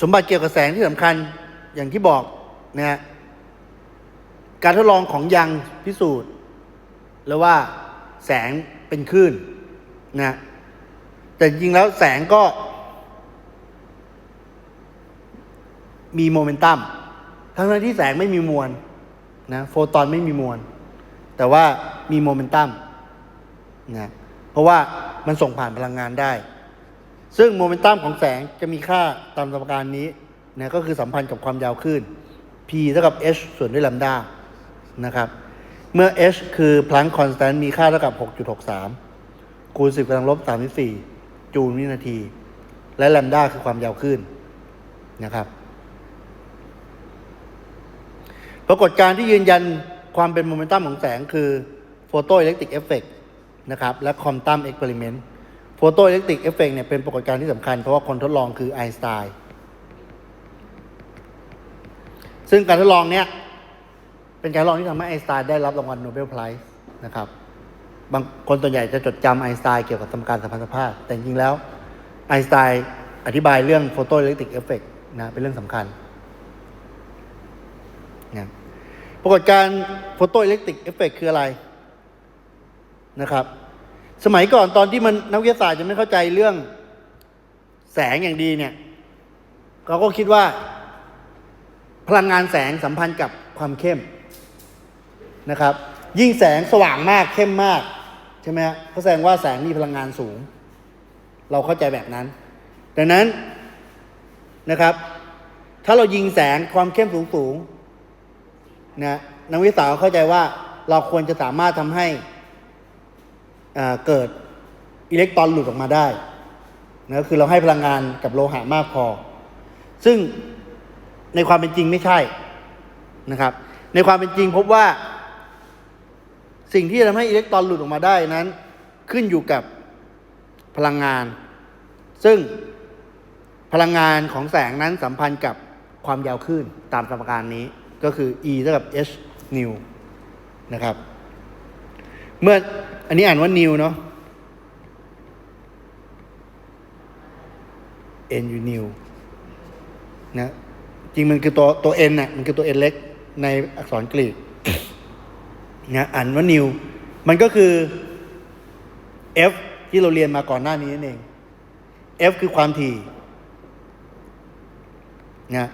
สมบัติเกี่ยวกับแสงที่สำคัญอย่างที่บอกนะฮะการทดลองของยังพิสูจน์ แล้วว่าแสงเป็นคลื่นนะแต่จริงแล้วแสงก็ มีโมเมนตัมทั้งที่แสงไม่มีมวลนะโฟตอนไม่มีมวล แต่ว่ามีโมเมนตัมนะเพราะว่ามันส่งผ่านพลังงานได้ ซึ่งโมเมนตัมของแสงจะมีค่าตามสมการนี้นะก็คือสัมพันธ์กับความยาวคลื่น p เท่ากับ h ส่วนด้วยลัมดานะครับ เมื่อ h คือพลังคอนสแตนต์มีค่าเท่ากับ 6.63 คูณ 10กำลังลบ 34 จูลวินาที และแลมดาคือความยาวคลื่นนะครับ ปรากฏการณ์ที่ยืนยันความเป็นโมเมนตัมของแสงคือโฟโตอิเล็กตริกเอฟเฟกนะครับ และคอมตัมเอ็กเพร์เมนต์ โฟโตอิเล็กตริกเอฟเฟกเนี่ยเป็นปรากฏการณ์ที่สำคัญเพราะว่าคนทดลองคือไอน์สไตน์ซึ่งการทดลองเนี้ยเป็นการทดลองที่ทำให้ไอน์สไตน์ได้รับรางวัลโนเบลไพรส์นะครับบางคนส่วนใหญ่จะจดจำไอน์สไตน์เกี่ยวกับสมการสัมพันธภาพ แต่จริงแล้วไอน์สไตน์อธิบายเรื่องโฟโตอิเล็กตริกเอฟเฟกนะเป็นเรื่องสำคัญนะปรากฏการณ์โฟโตอิเล็กตริกเอฟเฟกคืออะไรนะครับ สมัยก่อนตอนที่มันนักวิทยาศาสตร์จะไม่เข้าใจเรื่องแสงอย่างดีเนี่ยเขาก็คิดว่า พลังงานแสงสัมพันธ์กับความเข้มนะครับ ยิ่งแสงสว่างมากเข้มมากใช่ไหมฮะก็แสดงว่าแสงมีพลังงานสูง เราเข้าใจแบบนั้น ดังนั้นนะครับ ถ้าเรายิงแสงความเข้มสูงสูงนะนักวิทยาศาสตร์เข้าใจว่าเราควรจะสามารถทำให้ เกิดอิเล็กตรอนหลุดออกมาได้นะคือเราให้พลังงานกับโลหะมากพอ ซึ่งในความเป็นจริงไม่ใช่นะครับ ในความเป็นจริงพบว่า สิ่งที่จะทำให้อิเล็กตรอนหลุดออกมาได้นั้น ขึ้นอยู่กับพลังงาน ซึ่งพลังงานของแสงนั้นสัมพันธ์กับความยาวคลื่นตามสมการนี้ก็คือ E เท่ากับ h nu นะครับ เมื่อ อันนี้อ่านว่า new เนาะ n u new นะ จริงมันคือตัวตัว n น่ะ มันคือตัว n เล็กในอักษรกรีกนะอ่านว่า new มันก็คือ f ที่เราเรียนมาก่อนหน้านี้นั่นเอง f คือความถี่นะ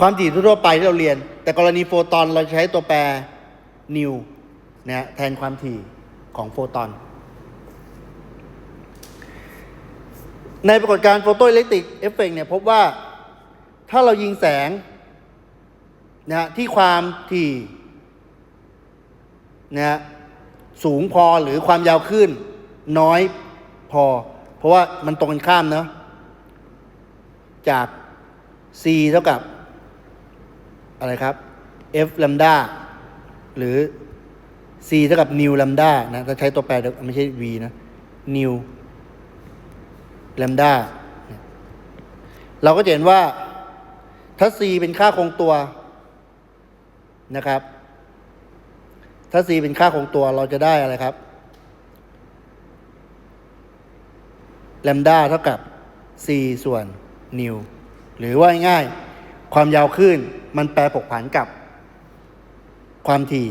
ความถี่ทั่วไปที่เราเรียน แต่กรณีโฟตอนเราใช้ตัวแปร new นะแทนความถี่ โฟตอน ในปรากฏการณ์โฟโตอิเล็กตริกเอฟเฟกเนี่ยพบว่าถ้าเรายิงแสงนะที่ความถี่นะฮะสูงพอหรือความยาวคลื่นน้อยพอ เพราะว่ามันตรงกันข้ามเนาะจาก c เท่ากับ อะไรครับ f ลัมดาหรือ c เท่ากับ new ลัมดานะถ้าใช้ตัวแปรเดี๋ยวไม่ใช่ v นะ new ลัมดาเราก็จะเห็นว่าถ้า c เป็นค่าคงตัวนะครับ ถ้า c เป็นค่าคงตัวเราจะได้อะไรครับแลมดาเท่ากับ c ส่วน new หรือว่าง่าย ความยาวคลื่นมันแปรผกผันกับความถี่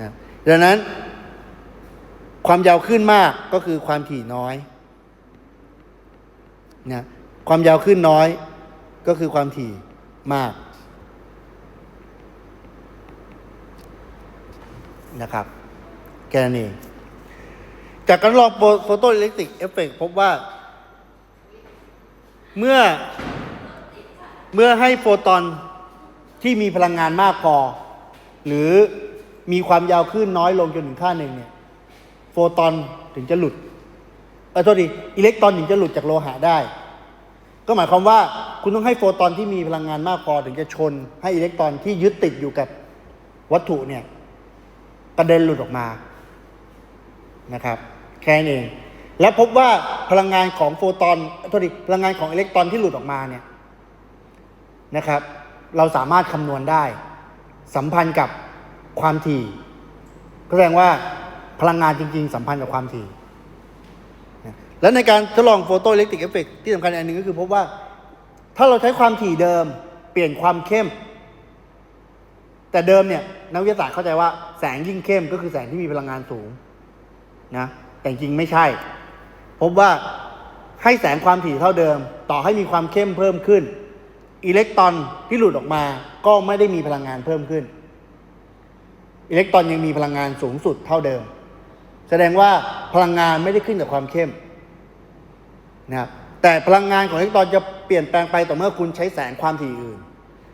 นะดังนั้น ความยาวคลื่นมากก็คือความถี่น้อยนะความยาวคลื่นน้อยก็คือความถี่มากนะครับแค่นั้จากการลองโฟโตอิเล็กตริกเอฟเฟกพบว่า เมื่อเมื่อให้โฟตอนที่มีพลังงานมากพอ หรือ มีความยาวคลื่นน้อยลงจนถึงค่าหนึ่งเนี่ยโฟตอนถึงจะหลุดเออโทษทีอิเล็กตรอนถึงจะหลุดจากโลหะได้ ก็หมายความว่าคุณต้องให้โฟตอนที่มีพลังงานมากพอถึงจะชน ให้อิเล็กตรอนที่ยึดติดอยู่กับวัตถุเนี่ยกระเด็นหลุดออกมานะครับ แค่นั้นเอง และพบว่าพลังงานของโฟตอนโทษทีพลังงานของอิเล็กตรอนที่หลุดออกมาเนี่ยนะครับ เราสามารถคำนวณได้ สัมพันธ์กับ ความถี่ก็แสดงว่าพลังงานจริง ๆ สัมพันธ์กับความถี่และในการทดลองโฟโตอิเล็กตริกเอฟเฟกที่สำคัญอันหนึ่งก็คือพบว่า ถ้าเราใช้ความถี่เดิมเปลี่ยนความเข้ม แต่เดิมเนี่ยนักวิทยาศาสตร์เข้าใจว่าแสงยิ่งเข้มก็คือแสงที่มีพลังงานสูงนะแต่จริงไม่ใช่ พบว่าให้แสงความถี่เท่าเดิม ต่อให้มีความเข้มเพิ่มขึ้น อิเล็กตรอนที่หลุดออกมาก็ไม่ได้มีพลังงานเพิ่มขึ้น อิเล็กตรอนยังมีพลังงานสูงสุดเท่าเดิม แสดงว่าพลังงานไม่ได้ขึ้นกับความเข้มนะครับแต่พลังงานของอิเล็กตรอนจะเปลี่ยนแปลงไปต่อเมื่อคุณใช้แสงความถี่อื่น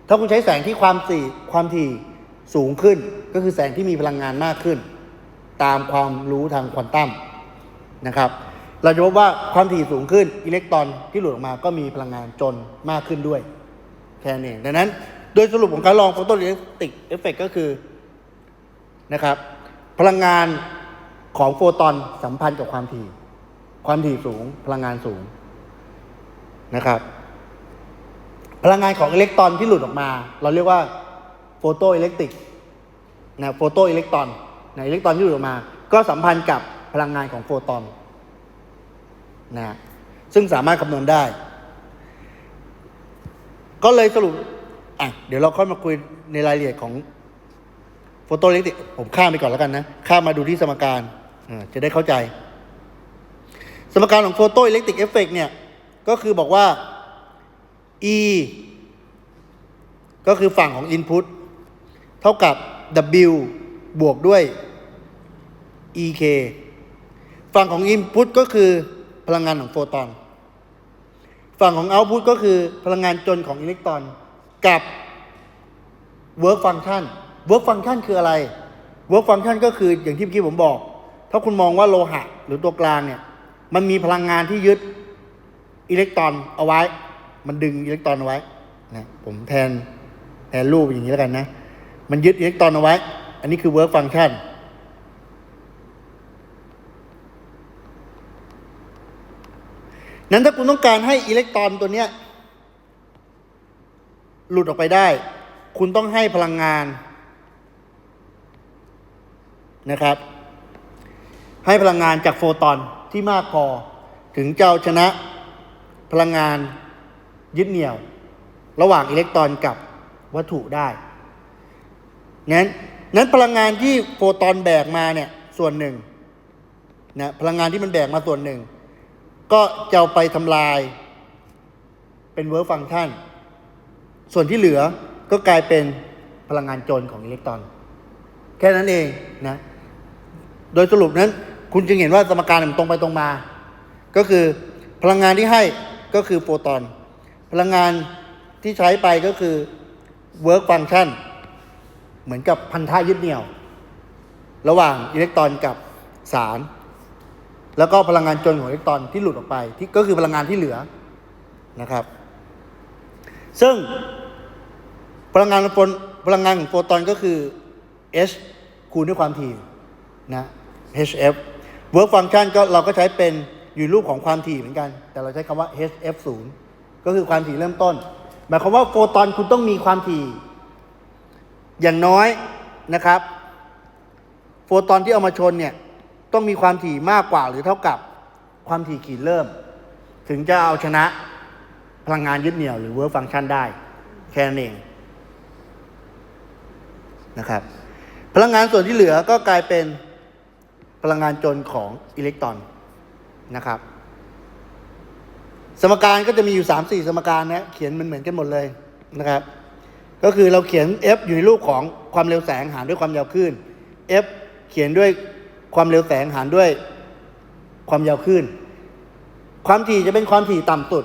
ถ้าคุณใช้แสงที่ความถี่ความถี่สูงขึ้น ก็คือแสงที่มีพลังงานมากขึ้น ตามความรู้ทางควอนตัมนะครับ เราจะพบว่าความถี่สูงขึ้นอิเล็กตรอนที่หลุดออกมาก็มีพลังงานจนมากขึ้นด้วย แค่นั้ดังนั้น โดยสรุปของการลองโฟโตอิเล็กติกเอฟเฟกก็คือ นะครับ พลังงานของโฟตอนสัมพันธ์กับความถี่ ความถี่สูง พลังงานสูงนะครับ พลังงานของอิเล็กตรอนที่หลุดออกมา เราเรียกว่าโฟโตอิเล็กตริกนะโฟโตอิเล็กตรอนนะอิเล็กตรอนที่หลุดออกมา ก็สัมพันธ์กับพลังงานของโฟตอนนะซึ่งสามารถคำนวณได้ ก็เลยสรุปอะเดี๋ยวเราค่อยมาคุยในรายละเอียดของ โฟโตอิเล็กติกผมข้ามไปก่อนแล้วกันนะ ข้ามมาดูที่สมการจะได้เข้าใจ สมการของโฟโตอิเล็กติกเอฟเฟกเนี่ย ก็คือบอกว่า E ก็คือฝั่งของ Input เท่ากับ W บวกด้วย EK ฝั่งของ Input ก็คือพลังงานของโฟตอน ฝั่งของ Output ก็คือพลังงานจนของอิเล็กตรอน กับ Work Function Work Function คืออะไร Work Function ก็คืออย่างที่เมื่อกี้ผมบอก ถ้าคุณมองว่าโลหะ หรือตัวกลางเนี่ย มันมีพลังงานที่ยึดอิเล็กตรอนเอาไว้ มันดึงอิเล็กตรอนเอาไว้นะผมแทนแทนรูปอย่างนี้แล้วกันนะ มันยึดอิเล็กตรอนเอาไว้ อันนี้คือ work function นั้นถ้าคุณต้องการให้อิเล็กตรอนตัวเนี้ยหลุดออกไปได้ คุณต้องให้พลังงาน นะครับ ให้พลังงานจากโฟตอนที่มากพอ ถึงจะเอาชนะพลังงานยึดเหนี่ยว ระหว่างอิเล็กตรอนกับวัตถุได้ นั้นนั้นพลังงานที่โฟตอนแบกมาเนี่ยส่วนหนึ่งนะพลังงานที่มันแบกมาส่วนหนึ่ง ก็จะไปทำลายเป็นเวิร์กฟังก์ชัน ส่วนที่เหลือก็กลายเป็นพลังงานจนของอิเล็กตรอน แค่นั้นเองนะ โดยสรุปนั้น คุณจึงเห็นว่าสมการมันตรงไปตรงมา ก็คือพลังงานที่ให้ก็คือโฟตอน พลังงานที่ใช้ไปก็คือ work function เหมือนกับพันธะยึดเหนี่ยว ระหว่างอิเล็กตรอนกับสาร แล้วก็พลังงานจนของอิเล็กตรอนที่หลุดออกไปที่ก็คือพลังงานที่เหลือนะครับ ซึ่งพลังงานพลังงานของโฟตอนก็คือ h คูณด้วยความถี่นะ hf work function ก็เราก็ใช้เป็นอยู่รูปของความถี่เหมือนกัน แต่เราใช้คำว่า hf 0ก็คือความถี่เริ่มต้น หมายความว่าโฟตอนคุณต้องมีความถี่ อย่างน้อยนะครับ โฟตอนที่เอามาชนเนี่ยต้องมีความถี่มากกว่าหรือเท่ากับความถี่ขีดเริ่ม ถึงจะเอาชนะพลังงานยึดเหนี่ยวหรือ work function ได้ แค่นั้นเองนะครับ พลังงานส่วนที่เหลือก็กลายเป็น พลังงานจนของอิเล็กตรอนนะครับ สมการก็จะมีอยู่ 3 4 สมการนะเขียนมันเหมือนกันหมดเลยนะครับ ก็คือเราเขียน f อยู่ในรูปของความเร็วแสงหารด้วยความยาวคลื่น f เขียนด้วยความเร็วแสงหารด้วยความยาวคลื่น ความถี่จะเป็นความถี่ต่ำสุด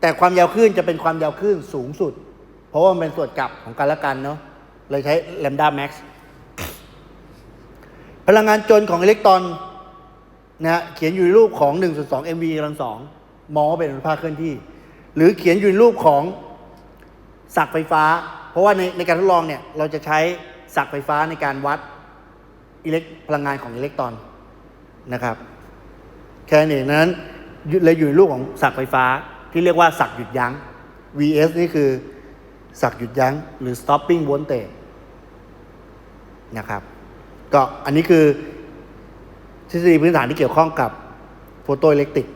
แต่ความยาวคลื่นจะเป็นความยาวคลื่นสูงสุด เพราะว่ามันเป็นส่วนกลับของกันและกันเนาะเลยใช้ lambda max พลังงานจนของอิเล็กตรอนนะฮะเขียนอยู่ในรูปของ1ส่วน2 mv กำลังสองมองว่าเป็นอนุภาคเคลื่อนที่ หรือเขียนอยู่ในรูปของสักไฟฟ้า เพราะว่าในในการทดลองเนี่ยเราจะใช้สักไฟฟ้าในการวัดอิเล็กพลังงานของอิเล็กตรอนนะครับ แค่นี้นั้นเลยอยู่ในรูปของสักไฟฟ้าที่เรียกว่าสักหยุดยั้ง vs นี่คือสักหยุดยั้ง หรือ stopping voltage นะครับ ก็อันนี้คือทฤษฎีพื้นฐานที่เกี่ยวข้องกับโฟโตอิเล็กตริก